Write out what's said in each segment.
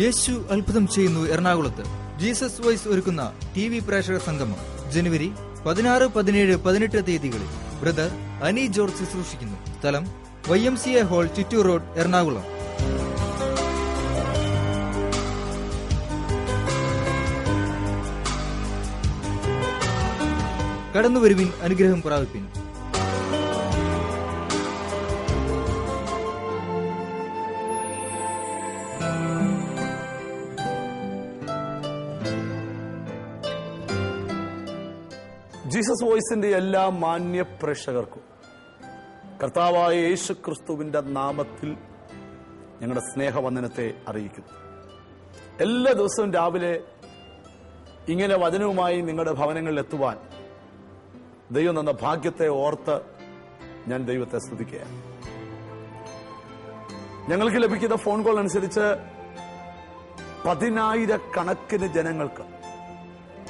യേശു അത്ഭുതം ചെയ്യുന്നു എറണാകുളത്ത്. ജീസസ് വോയ്സ് ഒരുക്കുന്ന ടി വി പ്രേക്ഷക സംഗമം ജനുവരി പതിനാറ് പതിനേഴ് പതിനെട്ട് തീയതികളിൽ. ബ്രദർ അനി ജോർജ് ശുശ്രൂഷിക്കുന്നു. സ്ഥലം Y M C A hall Chittoor road Ernakulam. കടന്നുവരുവിൻ അനുഗ്രഹം പ്രാപിപ്പിൻ. ജീസസ് വോയിസിന്റെ എല്ലാ മാന്യ പ്രേക്ഷകർക്കും കർത്താവായ യേശു ക്രിസ്തുവിന്റെ നാമത്തിൽ ഞങ്ങളുടെ സ്നേഹവന്ദനത്തെ അറിയിക്കുന്നു. എല്ലാ ദിവസവും രാവിലെ ഇങ്ങനെ വചനവുമായി നിങ്ങളുടെ ഭവനങ്ങളിൽ എത്തുവാൻ ദൈവം തന്ന ഭാഗ്യത്തെ ഓർത്ത് ഞാൻ ദൈവത്തെ സ്തുതിക്കുകയാണ്. ഞങ്ങൾക്ക് ലഭിക്കുന്ന ഫോൺ കോൾ അനുസരിച്ച് പതിനായിരക്കണക്കിന് ജനങ്ങൾക്ക്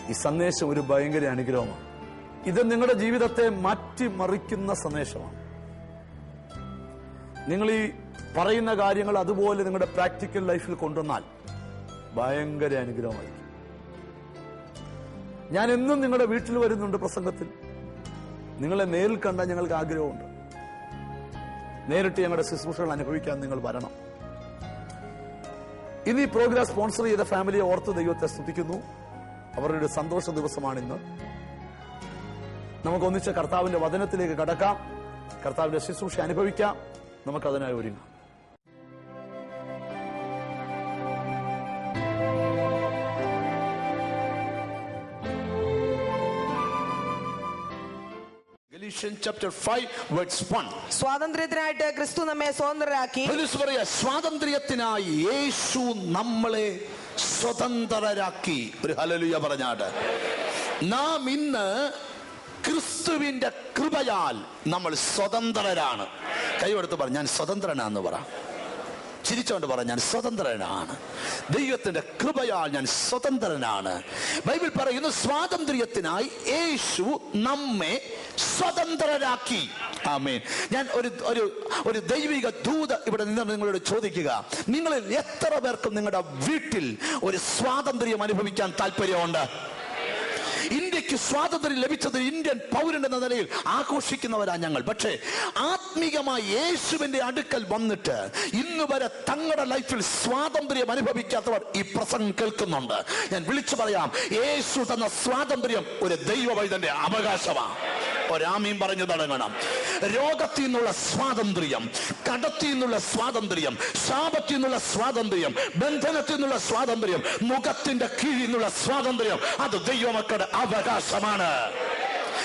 ഈ സന്ദേശം ഒരു ഭയങ്കര അനുഗ്രഹമാണ്. ഇത് നിങ്ങളുടെ ജീവിതത്തെ മാറ്റിമറിക്കുന്ന സന്ദേശമാണ്. നിങ്ങൾ ഈ പറയുന്ന കാര്യങ്ങൾ അതുപോലെ നിങ്ങളുടെ പ്രാക്ടിക്കൽ ലൈഫിൽ കൊണ്ടുവന്നാൽ ഭയങ്കര അനുഗ്രഹമായിരിക്കും. ഞാൻ എന്നും നിങ്ങളുടെ വീട്ടിൽ വരുന്നുണ്ട് പ്രസംഗത്തിൽ. നിങ്ങളെ നേരിൽ കണ്ടാൽ ഞങ്ങൾക്ക് ആഗ്രഹമുണ്ട്. നേരിട്ട് ഞങ്ങളുടെ ശുശ്രൂഷകൾ അനുഭവിക്കാൻ നിങ്ങൾ വരണം. ഇന്ന് ഈ പ്രോഗ്രാം സ്പോൺസർ ചെയ്ത ഫാമിലിയെ ഓർത്ത് ദൈവത്തെ സ്തുതിക്കുന്നു. അവരുടെ സന്തോഷ ദിവസമാണ് ഇന്ന് നമുക്ക് ഒന്നിച്ച് കർത്താവിന്റെ വചനത്തിലേക്ക് കടക്കാം. കർത്താവിന്റെ ശുശ്രൂഷ അനുഭവിക്കാം. നമുക്ക് നമുക്കതിനായി ഒരുങ്ങാം. Galatians chapter 5 verse 1. സ്വാതന്ത്ര്യത്തിനായിട്ട് ക്രിസ്തു നമ്മെ സ്വതന്ത്രരാക്കി. സ്വാതന്ത്ര്യത്തിനായി യേശു നമ്മളെ സ്വതന്ത്രരാക്കി. ഒരു ഹലലുയ പറഞ്ഞാട് നാം ഇന്ന് ക്രിസ്തുവിന്റെ കൃപയാൽ നമ്മൾ സ്വതന്ത്രരാണ്. കൈവെടുത്ത് പറ ഞാൻ സ്വതന്ത്രനാന്ന് പറ. ചിരിച്ചോണ്ട് പറ ഞാൻ സ്വതന്ത്രനാണ്. ദൈവത്തിന്റെ കൃപയാൽ ഞാൻ സ്വതന്ത്രനാണ്. ബൈബിൾ പറയുന്നു സ്വാതന്ത്ര്യത്തിനായി യേശു നമ്മെ സ്വതന്ത്രരാക്കി. ആമേൻ. ഞാൻ ഒരു ഒരു ഒരു ദൈവിക ദൂത ഇവിടെ നിന്ന് നിങ്ങളോട് ചോദിക്കുക. നിങ്ങളിൽ എത്ര പേർക്കും നിങ്ങളുടെ വീട്ടിൽ ഒരു സ്വാതന്ത്ര്യം അനുഭവിക്കാൻ താല്പര്യമുണ്ട്? ഇന്ത്യയ്ക്ക് സ്വാതന്ത്ര്യം ലഭിച്ചത് ഇന്ത്യൻ പൗരൻ എന്ന നിലയിൽ ആഘോഷിക്കുന്നവരാ ഞങ്ങൾ. പക്ഷേ ആത്മീകമായി യേശുവിന്റെ അടുക്കൽ വന്നിട്ട് ഇന്ന് വരെ തങ്ങളുടെ ലൈഫിൽ സ്വാതന്ത്ര്യം അനുഭവിക്കാത്തവർ ഈ പ്രസംഗം കേൾക്കുന്നുണ്ട്. ഞാൻ വിളിച്ചു പറയാം യേശു തന്ന സ്വാതന്ത്ര്യം ഒരു ദൈവവൈതന്റെ അവകാശമാണ്. ഒരാമീൻ പറഞ്ഞു തുടങ്ങണം. രോഗത്തിൽ നിന്നുള്ള സ്വാതന്ത്ര്യം കടത്തിൽ നിന്നുള്ള സ്വാതന്ത്ര്യം ശാപത്തിൽ നിന്നുള്ള സ്വാതന്ത്ര്യം ബന്ധനത്തിൽ നിന്നുള്ള സ്വാതന്ത്ര്യം മുഖത്തിന്റെ കീഴിൽ നിന്നുള്ള സ്വാതന്ത്ര്യം അത് ദൈവമക്കളുടെ അവകാശമാണ്.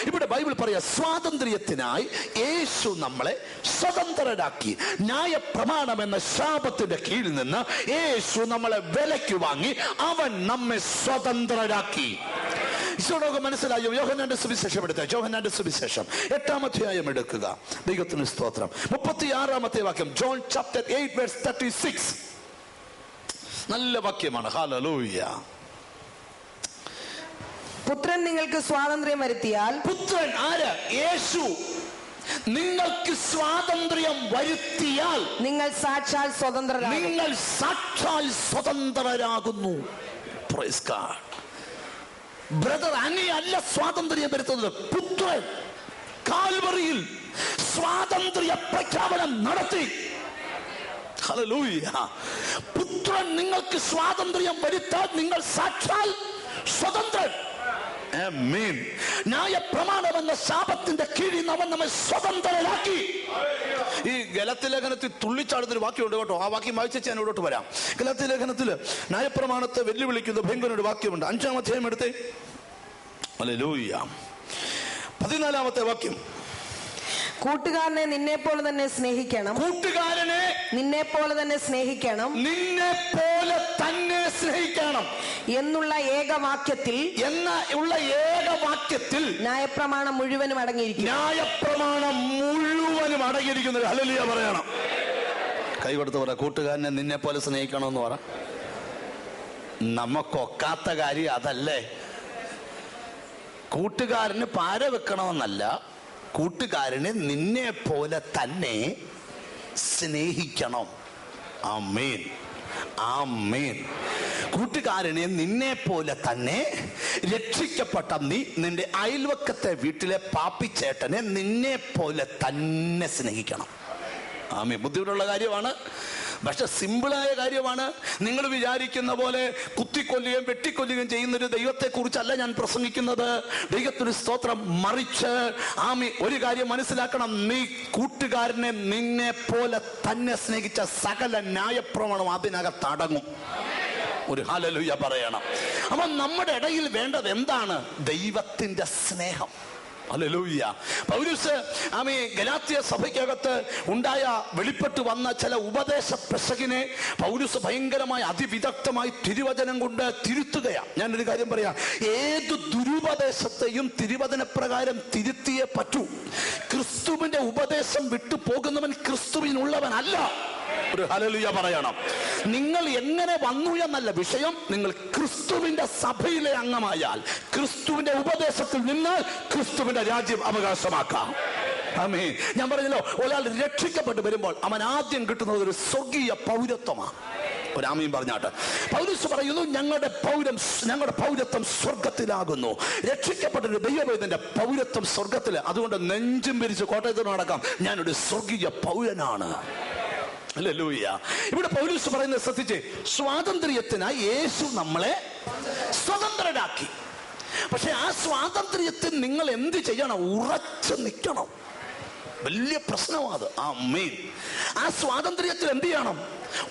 ഇവിടെ ബൈബിൾ പറയാ സ്വാതന്ത്ര്യത്തിനായി യേശു നമ്മളെ സ്വതന്ത്രരാക്കി ന്യായ പ്രമാണം എന്ന ശാപത്തിന്റെ കീഴിൽ നിന്ന് യേശു നമ്മളെ വിലയ്ക്ക് വാങ്ങി അവൻ നമ്മെ സ്വതന്ത്രരാക്കി. ഈശോടൊക്കെ മനസ്സിലായോ? യോഹനാന്റെ സുവിശേഷം എടുക്കുക യോഹനാന്റെ സുവിശേഷം. എട്ടാം എട്ടാമധ്യായം എടുക്കുക. ദൈവത്തിന് സ്തോത്രം. മുപ്പത്തി ആറാമത്തെ വാക്യം. John chapter eight verse thirty six. നല്ല വാക്യമാണ്. ഹാലലൂയ്യ പുത്രൻ നിങ്ങൾക്ക് സ്വാതന്ത്ര്യം വരുത്തിയാൽ പുത്രൻ ആര്? യേശു. നിങ്ങൾക്ക് സ്വാതന്ത്ര്യം വരുത്തിയാൽ നിങ്ങൾ സാക്ഷാൽ സ്വതന്ത്രരാകുന്നു നിങ്ങൾ സാക്ഷാൽ സ്വതന്ത്രരാകുന്നു. Praise God. ബ്രദർ അനി അല്ല സ്വാതന്ത്ര്യം വരുത്തുന്നത് പുത്രൻ കാൽവറിയിൽ സ്വാതന്ത്ര്യ പ്രഖ്യാപനം നടത്തി. പുത്രൻ നിങ്ങൾക്ക് സ്വാതന്ത്ര്യം വരുത്താൻ നിങ്ങൾ സാക്ഷാൽ സ്വതന്ത്രൻ. ന്യായ പ്രമാണം എന്ന ശാപത്തിന്റെ കീഴിൽ അവൻ നമ്മെ സ്വതന്ത്രരാക്കി. ഈ ഗലത്തി ലേഖനത്തിൽ തുള്ളിച്ചാടുന്നൊരു വാക്യമുണ്ട് കേട്ടോ. ആ വാക്യം വായിച്ചു ഞാൻ ഇവിടോട്ട് വരാം. ഗലത്തി ലേഖനത്തിൽ ന്യായപ്രമാണത്തെ വെല്ലുവിളിക്കുന്ന ഭയങ്കര ഒരു വാക്യമുണ്ട്. അഞ്ചാം അധ്യായം എടുത്തേ. ഹല്ലേലൂയ പതിനാലാമത്തെ വാക്യം. കൂട്ടുകാരനെ നിന്നെ പോലെ തന്നെ സ്നേഹിക്കണം. കൂട്ടുകാരനെ നിന്നെ പോലെ തന്നെ സ്നേഹിക്കണം. നിന്നെ പോലെ തന്നെ സ്നേഹിക്കണം. എന്നുള്ള ഏകവാക്യത്തിൽ എന്ന ഉള്ള ഏകവാക്യത്തിൽ ന്യായപ്രമാണം മുഴുവനും അടങ്ങിയിരിക്കുന്നു. ന്യായപ്രമാണം മുഴുവനും അടങ്ങിയിരിക്കുന്നു. ഹലലിയ ഹല്ലേലൂയ പറയണം. കൈ കൊടുത്ത് പറ കൂട്ടുകാരനെ നിന്നെ പോലെ സ്നേഹിക്കണമെന്ന് പറ. നമുക്കൊക്കാത്ത കാര്യം അതല്ലേ? കൂട്ടുകാരന് പാര വെക്കണമെന്നല്ല കൂട്ടുകാരന് നിന്നെ പോലെ തന്നെ സ്നേഹിക്കണം. അമേൻ ആമേൻ. കൂട്ടുകാരനെ നിന്നെ പോലെ തന്നെ രക്ഷിക്കപ്പെട്ട നീ നിന്റെ അയൽവക്കത്തെ വീട്ടിലെ പാപ്പിച്ചേട്ടനെ നിന്നെ പോലെ തന്നെ സ്നേഹിക്കണം. ആമേ ബുദ്ധിമുട്ടുള്ള കാര്യമാണ്. പക്ഷെ സിമ്പിളായ കാര്യമാണ്. നിങ്ങൾ വിചാരിക്കുന്ന പോലെ കുത്തിക്കൊല്ലുകയും വെട്ടിക്കൊല്ലുകയും ചെയ്യുന്ന ഒരു ദൈവത്തെക്കുറിച്ചല്ല ഞാൻ പ്രസംഗിക്കുന്നത്. ദൈവത്തിന് സ്തോത്രം മറിച്ച് ആമി ഒരു കാര്യം മനസ്സിലാക്കണം. നീ കൂട്ടുകാരനെ നിന്നെ പോലെ തന്നെ സ്നേഹിച്ച സകല ന്യായപ്രമാണം അതിനകത്ത് അടങ്ങും ഒരു ഹലലുയ പറയണം. അപ്പൊ നമ്മുടെ ഇടയിൽ വേണ്ടത് എന്താണ്? ദൈവത്തിന്റെ സ്നേഹം. ഹല്ലേലൂയ. പൗരൂസ് ആമേ ഗലാത്യ സഭയ്ക്കകത്ത് ഉണ്ടായ വെളിപ്പെട്ട് വന്ന ചില ഉപദേശ പ്രസകിനെ പൗരൂസ് ഭയങ്കരമായി അതിവിദഗ്ധമായി തിരുവചനം കൊണ്ട് തിരുത്തുകയാണ് ഞാനൊരു കാര്യം പറയാം ഏത് ദുരുപദേശത്തെയും തിരുവചന പ്രകാരം തിരുത്തിയേ പറ്റൂ. ക്രിസ്തുവിന്റെ ഉപദേശം വിട്ടു പോകുന്നവൻ ക്രിസ്തുവിനുള്ളവനല്ല. ഒരു ഹലലുയ പറയണം. നിങ്ങൾ എങ്ങനെ വന്നു എന്നല്ല വിഷയം. നിങ്ങൾ ക്രിസ്തുവിന്റെ സഭയിലെ അംഗമായാൽ ക്രിസ്തുവിന്റെ ഉപദേശത്തിൽ നിന്ന് ക്രിസ്തുവിന്റെ രാജ്യം അവകാശമാക്കാം. ആമേ ഞാൻ പറഞ്ഞല്ലോ ഒരാൾ രക്ഷിക്കപ്പെട്ട് വരുമ്പോൾ അവൻ ആദ്യം കിട്ടുന്നത് ഒരു സ്വർഗീയ പൗരത്വമാണ്. ഒരാമയും പറഞ്ഞാട്ട്. പൗരസ് പറയുന്നു ഞങ്ങളുടെ പൗരം ഞങ്ങളുടെ പൗരത്വം സ്വർഗത്തിലാകുന്നു. രക്ഷിക്കപ്പെട്ടൊരു ദൈവവേദന്റെ പൗരത്വം സ്വർഗത്തിൽ അതുകൊണ്ട് നെഞ്ചും പിരിച്ച് കോട്ടയത്തിൽ നടക്കാം. ഞാനൊരു സ്വർഗീയ പൗരനാണ്. ഇവിടെ പൗലൂസ് പറയുന്നത് ശ്രദ്ധിച്ച് സ്വാതന്ത്ര്യത്തിനായി യേശു നമ്മളെ സ്വതന്ത്രരാക്കി. പക്ഷെ ആ സ്വാതന്ത്ര്യത്തിൽ നിങ്ങൾ എന്ത് ചെയ്യണം? ഉറച്ചു നിൽക്കണം. വലിയ പ്രശ്നമാണ് ആ മെയിൻ ആ സ്വാതന്ത്ര്യത്തിൽ എന്ത് ചെയ്യണം?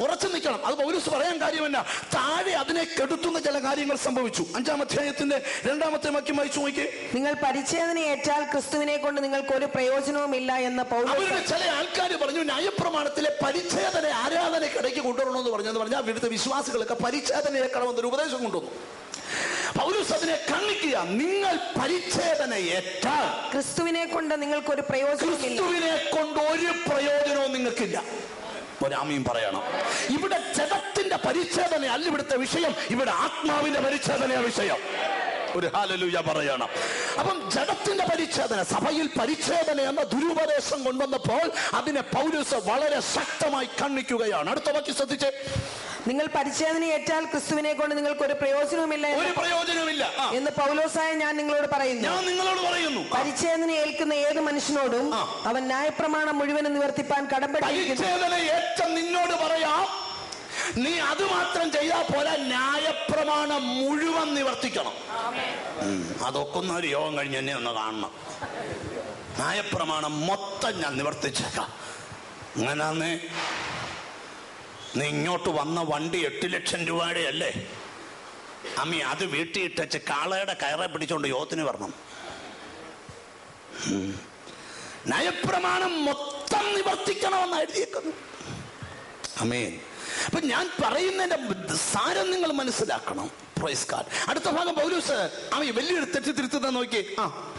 ഉറച്ചു നിൽക്കണം. അത് പൗലൂസ് പറയാൻ കാര്യമല്ല. താഴെ അതിനെ കെടുത്തുന്ന ചില കാര്യങ്ങൾ സംഭവിച്ചു. അഞ്ചാം അധ്യായത്തിന്റെ രണ്ടാമത്തെ വാക്യം വായിച്ചു നോക്കി നിങ്ങൾ പരിച്ഛേദന ഏറ്റാൽ ക്രിസ്തുവിനെ കൊണ്ട് നിങ്ങൾക്ക് ഒരു പ്രയോജനവും ഇല്ല എന്ന് അവരുടെ ചില ആൾക്കാർ പറഞ്ഞു ന്യായപ്രമാണത്തിലെ പരിച്ഛേദന ആരാധനയ്ക്കിടയ്ക്ക് കൊണ്ടുവരണമെന്ന് പറഞ്ഞെന്ന് പറഞ്ഞാൽ അവിടുത്തെ വിശ്വാസികളൊക്കെ പരിച്ഛേദനയേക്കണമെന്നൊരു ഉപദേശം കൊണ്ടുവന്നു. പൗലൂസ് അതിനെ കണ്ണിക്കുക. നിങ്ങൾ പരിച്ഛേദന ഏറ്റാൽ ക്രിസ്തുവിനെ കൊണ്ട് നിങ്ങൾക്ക് ഒരു പ്രയോജനവുമില്ല. ക്രിസ്തുവിനെ കൊണ്ട് ഒരു പ്രയോജനവും നിങ്ങൾക്കില്ല. ഒരാമയും പറയണം. ഇവിടെ ജഗത്തിന്റെ പരിച്ഛേദന അല്ല ഇവിടുത്തെ വിഷയം. ഇവിടെ ആത്മാവിന്റെ പരിച്ഛേദനയാണ് വിഷയം. ഒരു ഹാലലൂയ പറയണം. അപ്പം ജഡത്തിന്റെ പരിച്ഛേദന സഭയിൽ പരിച്ഛേദന എന്ന ദുരുപദേശം കൊണ്ടുവന്നപ്പോൾ അതിനെ പൗരസ് വളരെ ശക്തമായി കണ്ണിക്കുകയാണ് അടുത്ത വാക്യം ശ്രദ്ധിച്ച്. നിങ്ങൾ പരിച്ഛേദന ഏറ്റാൽ ക്രിസ്തുവിനെ കൊണ്ട് നിങ്ങൾക്ക് ഒരു പ്രയോജനവുമില്ല ഒരു പ്രയോജനവുമില്ല. എന്ന് പൗലോസായ ഞാൻ നിങ്ങളോട് പറയുന്നു. ഞാൻ നിങ്ങളോട് പറയുന്നു. പരിച്ഛേദന ഏൽക്കുന്ന ഏത് മനുഷ്യനോടും അവൻ ന്യായപ്രമാണം മുഴുവനും നിവർത്തിപ്പാൻ കടമ്പടി നിന്നോട് പറയാം. നീ അത് മാത്രം ചെയ്താൽ പോലെ ന്യായപ്രമാണം മുഴുവൻ നിവർത്തിക്കണം. അതൊക്കെ ഒന്ന് ഒരു യോഗം കഴിഞ്ഞ് എന്നെ ഒന്ന് കാണണം. ന്യായപ്രമാണം മൊത്തം ഞാൻ നിവർത്തിച്ചേക്കാം. അങ്ങനാന്ന് നീ ഇങ്ങോട്ട് വന്ന വണ്ടി എട്ട് ലക്ഷം രൂപയുടെ അല്ലേ? അമ്മി അത് വീട്ടിൽ ഇട്ടച്ച് കാളയുടെ കയറെ പിടിച്ചോണ്ട് യോഗത്തിന് വരണം. നയപ്രമാണം മൊത്തം നിവർത്തിക്കണമെന്ന് എഴുതിയേക്കുന്നു അമേൻ അപ്പൊ ഞാൻ പറയുന്നതിന്റെ സാരം നിങ്ങൾ മനസ്സിലാക്കണം. പ്രൈസ് കാർഡ് അടുത്ത ഭാഗം പൗലൂസ് അവൻ വലിയൊരു തെറ്റ് തിരുത്തുന്ന നോക്കി. ആ.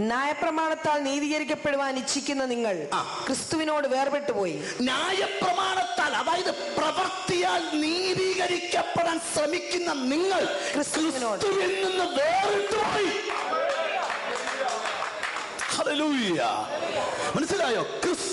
ന്യായപ്രമാണത്താൽ നീതീകരിക്കപ്പെടുവാൻ ഇച്ഛിക്കുന്ന നിങ്ങൾ ക്രിസ്തുവിനോട് വേർപെട്ടു പോയി ന്യായപ്രമാണത്താൽ അതായത് പ്രവർത്തിയാൽ നീതീകരിക്കപ്പെടാൻ ശ്രമിക്കുന്ന നിങ്ങൾ. ക്രിസ്തുവിൽ നിന്ന് ഹല്ലേലൂയ. മനസ്സിലായോ?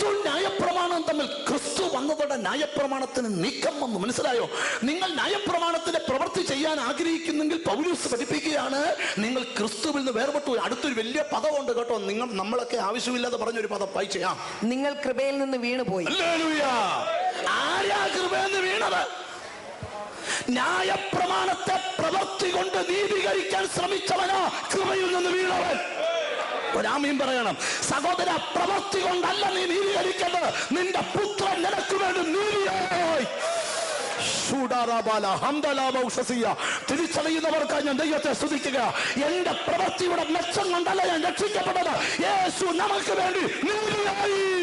ക്രിസ്തു ന്യായപ്രമാണം തമ്മിൽ ക്രിസ്തു വന്നതോടെ ന്യായപ്രമാണത്തിന് നീക്കം വന്നു. മനസ്സിലായോ? നിങ്ങൾ ന്യായപ്രമാണത്തിന്റെ പ്രവൃത്തി ചെയ്യാൻ ആഗ്രഹിക്കുന്നെങ്കിൽ പൗലൂസ് പഠിപ്പിക്കുകയാണ് നിങ്ങൾ ക്രിസ്തുവിൽ നിന്ന് വേർപെട്ടു. അടുത്തൊരു വലിയ പദമുണ്ട് കേട്ടോ. നിങ്ങൾ നമ്മളൊക്കെ ആവശ്യമില്ലാതെ പറഞ്ഞൊരു പദം വായിച്ചാ നിങ്ങൾ കൃപയിൽ നിന്ന് വീണുപോയി. ആരാ നിന്ന് വീണത്? ന്യായപ്രമാണത്തെ പ്രവൃത്തി കൊണ്ട് നീതീകരിക്കാൻ ശ്രമിച്ചവനോ കൃപയിൽ നിന്ന് വീണവൻ. ഒരാമയും പറയണം സഹോദര പ്രവൃത്തി കൊണ്ടല്ല നീ നീതീകരിക്കേണ്ടത്. നിന്റെ പുത്രൻ നിനക്ക് വേണ്ടി നീതിയായി. തിരിച്ചറിയുന്നവർക്കായി ഞാൻ ദൈവത്തെ സ്തുതിക്കുക. എന്റെ പ്രവൃത്തിയുടെ മെച്ചം കൊണ്ടല്ല ഞാൻ രക്ഷിക്കപ്പെട്ടത്. യേശു നമുക്ക് വേണ്ടി നീതിയായി.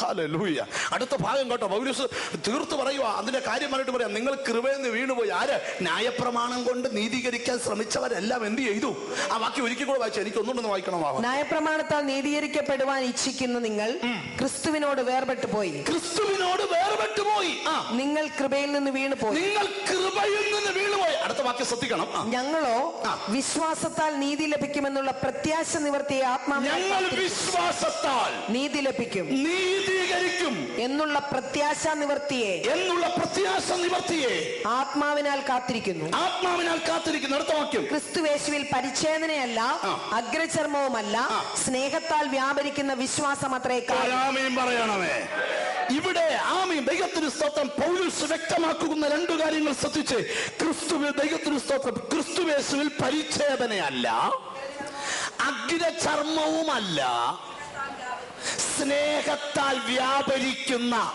ഹല്ലേലൂയ. അടുത്ത ഭാഗം കേട്ടോ. പൗരസ് തീർത്ത് പറയുക അതിന്റെ കാര്യമായിട്ട് പറയാം. നിങ്ങൾ കൃപയെന്ന് വീണുപോയി. ആര്? ന്യായപ്രമാണം കൊണ്ട് നീതീകരിക്കാൻ ശ്രമിച്ചവരെല്ലാം എന്ത് ചെയ്തു? ആ വാക്യം ഒരിക്കൽ കൂടെ വായിച്ചു. എനിക്ക് ഒന്നുകൊണ്ടൊന്ന് വായിക്കണം ന്യായപ്രമാണത്താൽ നീതീകരിക്കപ്പെടുവാൻ ഇച്ഛിക്കുന്ന നിങ്ങൾ. ക്രിസ്തുവിനോട് വേർപെട്ടു പോയി. ക്രിസ്തുവിനോട് വേർപെട്ടു പോയി. നിങ്ങൾ കൃപയിൽ നിന്ന് വീണു പോയി നിങ്ങൾ കൃപയിൽ നിന്ന് വീണു പോയി അടുത്ത വാക്യം ശ്രദ്ധിക്കണം. ഞങ്ങളോ വിശ്വാസത്താൽ നീതി ലഭിക്കുമെന്നുള്ള പ്രത്യാശ നിവർത്തിയ ഞങ്ങൾ ആത്മാവ് വിശ്വാസത്താൽ നീതി ലഭിക്കും. നീതീകരിക്കും എന്നുള്ള പ്രത്യാശ നിവർത്തിയെ എന്നുള്ള പ്രത്യാശ നിവർത്തിയെ ആത്മാവിനാൽ കാത്തിരിക്കുന്നു. ആത്മാവിനാൽ കാത്തിരിക്കുന്നു. അടുത്ത വാക്യം. ക്രിസ്തുവേശുവിൽ പരിച്ഛേദനയല്ല. അഗ്രചർമ്മവുമല്ല സ്നേഹത്താൽ വ്യാപരിക്കുന്ന വിശ്വാസം അത്രേ ആമീൻ പറയണമേ. ഇവിടെ ആമീൻ ദൈവത്തിന് സ്തോത്രം. പൗലൂസ് വ്യക്തമാക്കുന്ന രണ്ടു കാര്യങ്ങൾ ശ്രദ്ധിച്ച് ക്രിസ്തുവിൽ ദൈവത്തിന് സ്തോത്രം. ക്രിസ്തുവേശുവിൽ പരിച്ഛേദനയല്ല അഗ്രചർമ്മവുമല്ല സ്നേഹത്താൽ വ്യാപരിക്കുന്ന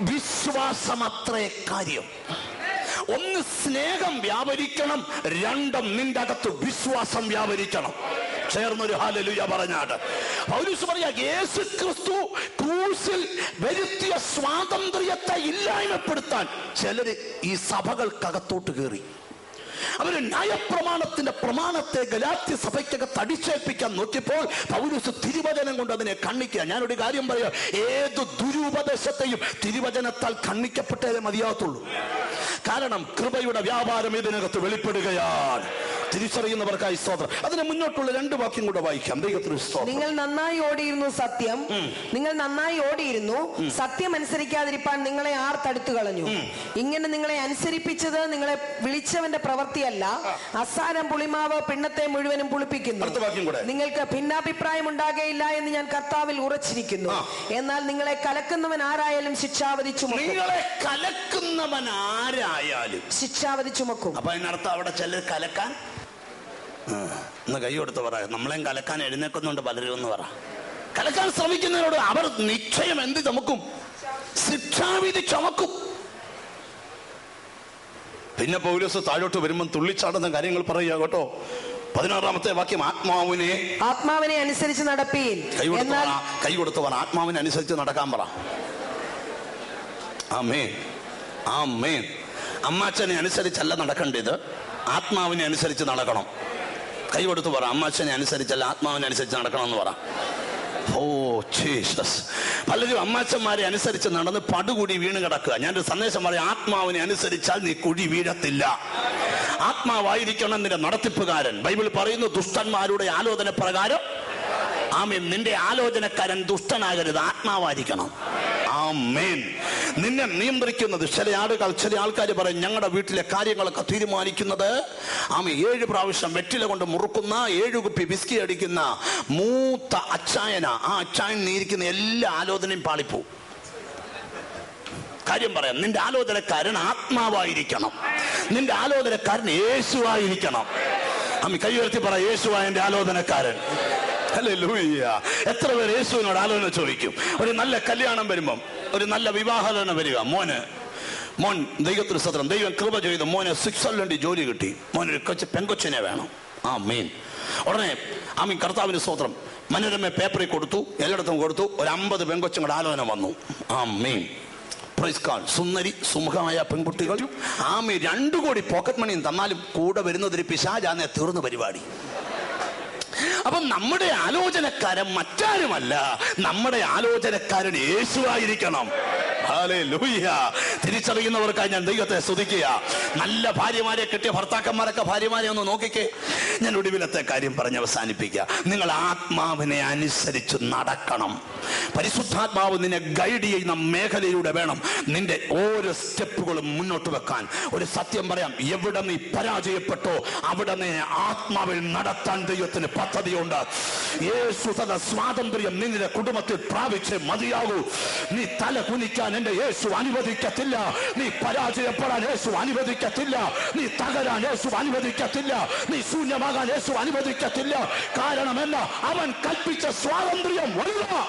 വിശ്വാസമത്രേ കാര്യം. ഒന്ന് സ്നേഹം വ്യാപരിക്കണം രണ്ടും നിന്റെ അകത്ത് വിശ്വാസം വ്യാപരിക്കണം. ചേർന്നൊരു ഹാലലുയ പറഞ്ഞാട്. പൗലൂസ് പറയാ യേശു ക്രിസ്തു ക്രൂസിൽ വരുത്തിയ സ്വാതന്ത്ര്യത്തെ ഇല്ലായ്മപ്പെടുത്താൻ ചിലര് ഈ സഭകൾക്കകത്തോട്ട് കയറി അവർ ന്യായപ്രമാണത്തിന്റെ പ്രമാണത്തെ ഗലാത്തി സഭയ്ക്കകത്ത് അടിച്ചേൽപ്പിക്കാൻ നോക്കിയപ്പോൾ പൗരസ് തിരുവചനം കൊണ്ട് അതിനെ കണ്ണിക്കുക ഞാനൊരു കാര്യം പറയാം. ഏത് ദുരുപദേശത്തെയും തിരുവചനത്താൽ കണ്ണിക്കപ്പെട്ടേ മതിയാകത്തുള്ളൂ. കാരണം കൃപയുടെ വ്യാപാരം ഇതിനകത്ത് വെളിപ്പെടുകയാണ്. തിരിച്ചറിയുന്നവർക്കായി സ്തോത്രം. അതിന് മുന്നോട്ടുള്ള രണ്ട് വാക്യം കൂടെ വായിക്കാം. ദൈവത്തിന് സ്തോത്രം. നിങ്ങൾ നന്നായി ഓടിയിരുന്നു സത്യം. നിങ്ങൾ നന്നായി ഓടിയിരുന്നു. സത്യം അനുസരിക്കാതിരിപ്പാൻ നിങ്ങളെ ആർ തടുത്തു കളഞ്ഞു. ഇങ്ങനെ നിങ്ങളെ അനുസരിപ്പിച്ചത് നിങ്ങളെ വിളിച്ചവന്റെ പ്രവൃത്തിയല്ല. അസാരം പുളിമാവ് പിണ്ണത്തെ മുഴുവനും പുളിപ്പിക്കുന്നു. നിങ്ങൾക്ക് ഭിന്നാഭിപ്രായം ഉണ്ടാകേയില്ല എന്ന് ഞാൻ കർത്താവിൽ ഉറച്ചിരിക്കുന്നു. എന്നാൽ നിങ്ങളെ കലക്കുന്നവൻ ആരായാലും ശിക്ഷാവധി ചുമക്കും നിങ്ങളെ കലക്കുന്നവൻ ആരായാലും. ശിക്ഷാവധി ചുമക്കും അപ്പൊ അതിനർത്ഥം അവിടെ ചിലർ കലക്കാൻ ഒന്ന് കൈ കൊടുത്ത് പറ. നമ്മളെയും കലക്കാൻ എഴുന്നേക്കുന്നുണ്ട് പലരും എന്ന് പറ. കലക്കാൻ ശ്രമിക്കുന്നവരോട് അവർ നിശ്ചയം എന്ത് ചുമക്കും? ശിക്ഷാവിധി ചുമക്കും. പിന്നെ പൗലോസ് താഴോട്ട് വരുമ്പം തുള്ളിച്ചാടുന്ന കാര്യങ്ങൾ പറയുക കേട്ടോ. പതിനാറാമത്തെ വാക്യം ആത്മാവിനെ ആത്മാവിനെ അനുസരിച്ച് നടപ്പീൻ. കൈ കൊടുത്തവൻ എന്നാൽ പറ. കൈ കൊടുത്ത് പറ. ആത്മാവിനെ അനുസരിച്ച് നടക്കാൻ പറ. ആമേൻ. ആമേൻ. അമ്മാച്ചനെ അനുസരിച്ചല്ല നടക്കേണ്ടത്. ആത്മാവിനെ അനുസരിച്ച് നടക്കണം. കൈ കൊടുത്ത് പറ. അമ്മാച്ചനെ അനുസരിച്ചല്ല ആത്മാവിനെ അനുസരിച്ച് നടക്കണം എന്ന് പറ. Oh Jesus. പലരും അമ്മാച്ചന്മാരെ അനുസരിച്ച് നടന്ന് പടുകൂടി വീണ് കിടക്കുക. ഞാനൊരു സന്ദേശം പറയാം. ആത്മാവിനെ അനുസരിച്ചാൽ നീ കുഴി വീഴത്തില്ല. ആത്മാവായിരിക്കണം നിന്റെ നടത്തിപ്പുകാരൻ. ബൈബിൾ പറയുന്നു ദുഷ്ടന്മാരുടെ ആലോചന പ്രകാരം ആമീൻ നിന്റെ ആലോചനക്കാരൻ ദുഷ്ടനാകരുത്. ആത്മാവായിരിക്കണം. ആമേൻ. നിന്നെ നിയന്ത്രിക്കുന്നത് ചില ആളുകൾ ചില ആൾക്കാർ പറയും ഞങ്ങളുടെ വീട്ടിലെ കാര്യങ്ങളൊക്കെ തീരുമാനിക്കുന്നത് ആമ ഏഴ് പ്രാവശ്യം വെറ്റില കൊണ്ട് മുറുക്കുന്ന ഏഴ് കുപ്പി ബിസ്കി അടിക്കുന്ന മൂത്ത അച്ചായന. ആ അച്ചായൻ നീരിക്കുന്ന എല്ലാ ആലോചനയും പാളിപ്പോവും കാര്യം പറയാം നിന്റെ ആലോചനക്കാരൻ ആത്മാവായിരിക്കണം. നിന്റെ ആലോചനക്കാരൻ യേശുവായിരിക്കണം. അമ്മി കൈ ഉയർത്തി പറ യേശുവായ എന്റെ ആലോചനക്കാരൻ. ലൂയ്യ എത്ര പേർ യേശുവിനോട് ആലോചന ചോദിക്കും? ഒരു നല്ല കല്യാണം വരുമ്പം. ഒരു നല്ല വിവാഹാലോചന വരിക. മോന് മോൻ ദൈവത്തിന് സത്രം. ദൈവം കൃപ ചെയ്ത്. മോനെ സ്വിറ്റ്സർലൻഡിൽ ജോലി കിട്ടി. മോനൊരു കൊച്ചു പെങ്കൊച്ചിനെ വേണം. ആ മീൻ ഉടനെ ആ മീൻ കർത്താവിന് സ്തോത്രം. മനോരമ പേപ്പറിൽ കൊടുത്തു. എല്ലായിടത്തും കൊടുത്തു. ഒരു അമ്പത് പെങ്കൊച്ചുങ്ങളുടെ ആലോചന വന്നു. ആ കാൾ സുന്ദരി സുമുഖമായ പെൺകുട്ടികൾ. ആമി രണ്ടു കോടി പോക്കറ്റ് മണിയും തന്നാലും കൂടെ വരുന്നതൊരു പിശാജാന്നെ തീർന്ന പരിപാടി. അപ്പം നമ്മുടെ ആലോചനക്കാരൻ മറ്റാരുമല്ല നമ്മുടെ ആലോചനക്കാരൻ യേശുവായിരിക്കണം. തിരിച്ചറിയുന്നവർക്കായി ഞാൻ ദൈവത്തെ സ്തുതിക്കുക. നല്ല ഭാര്യമാരെ കിട്ടിയ ഭർത്താക്കന്മാരൊക്കെ ഭാര്യമാരെ ഒന്ന് നോക്കിക്കേ. ഞാൻ ഒടുവിലത്തെ കാര്യം പറഞ്ഞ് അവസാനിപ്പിക്കുക. നിങ്ങൾ ആത്മാവിനെ അനുസരിച്ച് നടക്കണം. പരിശുദ്ധാത്മാവ് നിന്നെ ഗൈഡ് ചെയ്യുന്ന മേഖലയിലൂടെ വേണം നിന്റെ ഓരോ സ്റ്റെപ്പുകളും മുന്നോട്ട് വെക്കാൻ. ഒരു സത്യം പറയാം എവിടെ നീ പരാജയപ്പെട്ടോ അവിടെ നീ ആത്മാവിൽ നടത്താൻ ദൈവത്തിന് പദ്ധതിയുണ്ട്. യേശു സ്വാതന്ത്ര്യം നിന്റെ കുടുംബത്തിൽ പ്രാപിച്ച് മതിയാകൂ. നീ തല കുനിക്കാൻ എന്റെ യേശു അനുവദിക്കത്തില്ല. നീ പരാജയപ്പെടാൻ യേശു അനുവദിക്കത്തില്ല. നീ തകരാൻ യേശു അനുവദിക്കത്തില്ല. നീ ശൂന്യമാകാൻ യേശു അനുവദിക്കത്തില്ല. കാരണം അവൻ കൽപ്പിച്ച സ്വാതന്ത്ര്യം വലുതാ